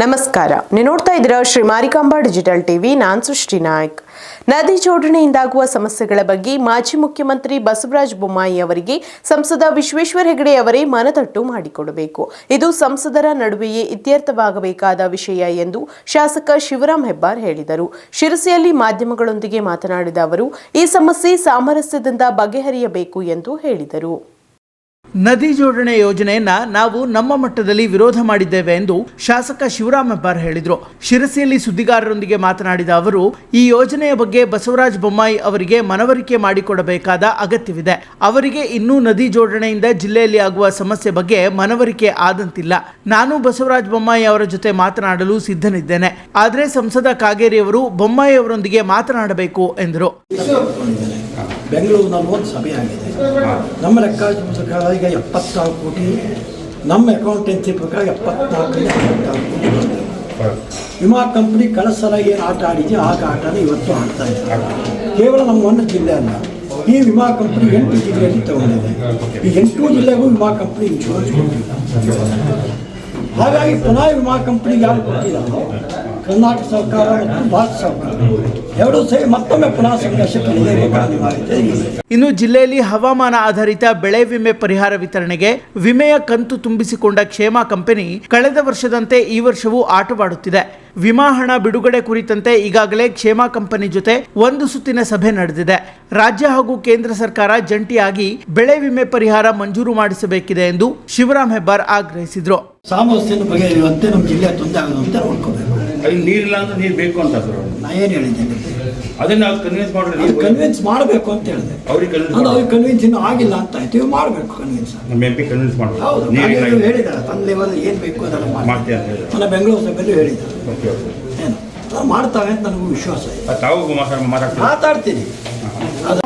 ನಮಸ್ಕಾರ. ನೀವು ನೋಡ್ತಾ ಇದ್ದೀರಾ ಶ್ರೀ ಮಾರಿಕಾಂಬಾ ಡಿಜಿಟಲ್ ಟಿವಿ. ನಾನು ಸೃಷ್ಟಿ ನಾಯ್ಕ್. ನದಿ ಜೋಡಣೆಯಿಂದಾಗುವ ಸಮಸ್ಯೆಗಳ ಬಗ್ಗೆ ಮಾಜಿ ಮುಖ್ಯಮಂತ್ರಿ ಬಸವರಾಜ ಬೊಮ್ಮಾಯಿ ಅವರಿಗೆ ಸಂಸದ ವಿಶ್ವೇಶ್ವರ ಹೆಗಡೆ ಅವರೇ ಮನದಟ್ಟು ಮಾಡಿಕೊಡಬೇಕು. ಇದು ಸಂಸದರ ನಡುವೆಯೇ ಇತ್ಯರ್ಥವಾಗಬೇಕಾದ ವಿಷಯ ಎಂದು ಶಾಸಕ ಶಿವರಾಮ್ ಹೆಬ್ಬಾರ್ ಹೇಳಿದರು. ಶಿರಸಿಯಲ್ಲಿ ಮಾಧ್ಯಮಗಳೊಂದಿಗೆ ಮಾತನಾಡಿದ ಅವರು, ಈ ಸಮಸ್ಯೆ ಸಾಮರಸ್ಯದಿಂದ ಬಗೆಹರಿಯಬೇಕು ಎಂದು ಹೇಳಿದರು. ನದಿ ಜೋಡಣೆ ಯೋಜನೆಯನ್ನ ನಾವು ನಮ್ಮ ಮಟ್ಟದಲ್ಲಿ ವಿರೋಧ ಮಾಡಿದ್ದೇವೆ ಎಂದು ಶಾಸಕ ಶಿವರಾಮ್ ಹೆಬ್ಬಾರ್ ಹೇಳಿದರು. ಶಿರಸಿಯಲ್ಲಿ ಸುದ್ದಿಗಾರರೊಂದಿಗೆ ಮಾತನಾಡಿದ ಅವರು ಈ ಯೋಜನೆಯ ಬಗ್ಗೆ ಬಸವರಾಜ ಬೊಮ್ಮಾಯಿ ಅವರಿಗೆ ಮನವರಿಕೆ ಮಾಡಿಕೊಡಬೇಕಾದ ಅಗತ್ಯವಿದೆ. ಅವರಿಗೆ ಇನ್ನೂ ನದಿ ಜೋಡಣೆಯಿಂದ ಜಿಲ್ಲೆಯಲ್ಲಿ ಆಗುವ ಸಮಸ್ಯೆ ಬಗ್ಗೆ ಮನವರಿಕೆ ಆದಂತಿಲ್ಲ. ನಾನು ಬಸವರಾಜ ಬೊಮ್ಮಾಯಿ ಅವರ ಜೊತೆ ಮಾತನಾಡಲು ಸಿದ್ಧನಿದ್ದೇನೆ. ಆದರೆ ಸಂಸದ ಕಾಗೇರಿ ಅವರು ಬೊಮ್ಮಾಯಿ ಅವರೊಂದಿಗೆ ಮಾತನಾಡಬೇಕು ಎಂದರು. ಬೆಂಗಳೂರಿನಲ್ಲಿ ಒಂದು ಸಭೆ ಆಗಿದೆ. ನಮ್ಮ ಲೆಕ್ಕಾಚಾರ ಪ್ರಕಾರ ಈಗ ಎಪ್ಪತ್ತಾರು ಕೋಟಿ, ನಮ್ಮ ಅಕೌಂಟೆನ್ಸಿ ಪ್ರಕಾರ ಎಪ್ಪತ್ನಾಲ್ಕರಿಂದ ಎಪ್ಪತ್ತಾರು ಕೋಟಿ ವಿಮಾ ಕಂಪ್ನಿ ಕಳೆದ ಸಲ ಏನು ಆಟ ಆಡಿದೆ ಆಗ ಆಟನ ಇವತ್ತು ಆಡ್ತಾ ಇದೆ. ಕೇವಲ ನಮ್ಮ ಒಂದು ಜಿಲ್ಲೆ ಅಲ್ಲ, ಈ ವಿಮಾ ಕಂಪ್ನಿ ಎಂಟು ಜಿಲ್ಲೆಯಲ್ಲಿ ತಗೊಂಡಿದೆ. ಈ ಎಂಟು ಜಿಲ್ಲೆಗೂ ವಿಮಾ ಕಂಪ್ನಿ ಇನ್ಶೂರೆನ್ಸ್ ಕೊಟ್ಟಿಲ್ಲ. ಹಾಗಾಗಿ ಪುನಃ ವಿಮಾ ಕಂಪ್ನಿಗೆ ಯಾರು ಕೊಟ್ಟಿಲ್ಲ ಕರ್ನಾಟಕ ಸರ್ಕಾರ ಮತ್ತು ಭಾರತ ಸರ್ಕಾರ. ಎರಡೂ ಸೇರಿ ಮತ್ತೊಮ್ಮೆ ಪುನಃ ಸಂಘರ್ಷಕ್ಕೆ ಇನ್ನು ಜಿಲ್ಲೆಯಲ್ಲಿ ಹವಾಮಾನ ಆಧಾರಿತ ಬೆಳೆ ವಿಮೆ ಪರಿಹಾರ ವಿತರಣೆಗೆ ವಿಮೆಯ ಕಂತು ತುಂಬಿಸಿಕೊಂಡ ಕ್ಷೇಮ ಕಂಪನಿ ಕಳೆದ ವರ್ಷದಂತೆ ಈ ವರ್ಷವೂ ಆಟವಾಡುತ್ತಿದೆ. ವಿಮಾ ಹಣ ಬಿಡುಗಡೆ ಕುರಿತಂತೆ ಈಗಾಗಲೇ ಕ್ಷೇಮ ಕಂಪನಿ ಜೊತೆ ಒಂದು ಸುತ್ತಿನ ಸಭೆ ನಡೆದಿದೆ. ರಾಜ್ಯ ಹಾಗೂ ಕೇಂದ್ರ ಸರ್ಕಾರ ಜಂಟಿಯಾಗಿ ಬೆಳೆ ವಿಮೆ ಪರಿಹಾರ ಮಂಜೂರು ಮಾಡಿಸಬೇಕಿದೆ ಎಂದು ಶಿವರಾಮ್ ಹೆಬ್ಬಾರ್ ಆಗ್ರಹಿಸಿದರು. ಸಾಮರಸ್ಯನ ಬಗೆಹರಿಯುವಂತೆ ನಮ್ಮ ಜಿಲ್ಲೆ ತೊಂದರೆ ಆಗದಂತೆ ನೋಡ್ಕೋಬೇಕು. ಅಲ್ಲಿ ನೀರಿಲ್ಲ ಅಂದ್ರೆ ನೀರು ಬೇಕು ಅಂತ ಸರ್ ಅವ್ರು. ನಾ ಏನು ಹೇಳಿದ್ದೇನೆ ಅದನ್ನ ನಾವು ಕನ್ವಿನ್ಸ್ ಮಾಡಿ ಅದು ಕನ್ವಿನ್ಸ್ ಮಾಡಬೇಕು ಅಂತ ಹೇಳಿದೆ. ಅವ್ರಿಗೆ ಕನ್ವಿನ್ಸ್ ಅದು ಅವ್ರಿಗೆ ಕನ್ವಿನ್ಸ್ ಇನ್ನೂ ಆಗಿಲ್ಲ ಅಂತ ಆಯ್ತು ಇವು ಮಾಡಬೇಕು ಕನ್ವಿನ್ಸ್ ನಮ್ಮ ಎಂ ಪಿ ಕನ್ವಿನ್ಸ್ ಹೌದು ಮಾಡ್ಬೋದು ನೀರಿಲ್ಲ ಹೇಳಿದ್ದಾರೆ ತನ್ನ ಲೆವೆಲ್ ಏನು ಬೇಕು ಅದೆಲ್ಲ ಮಾಡಿ ಮಾಡ್ತೀವಿ ಅಂತ ಹೇಳಿದ್ರು. ನನ್ನ ಬೆಂಗಳೂರು ಸಭೆಯಲ್ಲೂ ಹೇಳಿದ್ದಾರೆ. ಏನು? ಮಾಡ್ತಾವೆ ಅಂತ ನನಗೂ ವಿಶ್ವಾಸ ಇದೆ. ಅದು ತಾವು ಮಾತಾಡ ಮಾತಾಡ್ತೀವಿ ಮಾತಾಡ್ತೀನಿ. ಅದು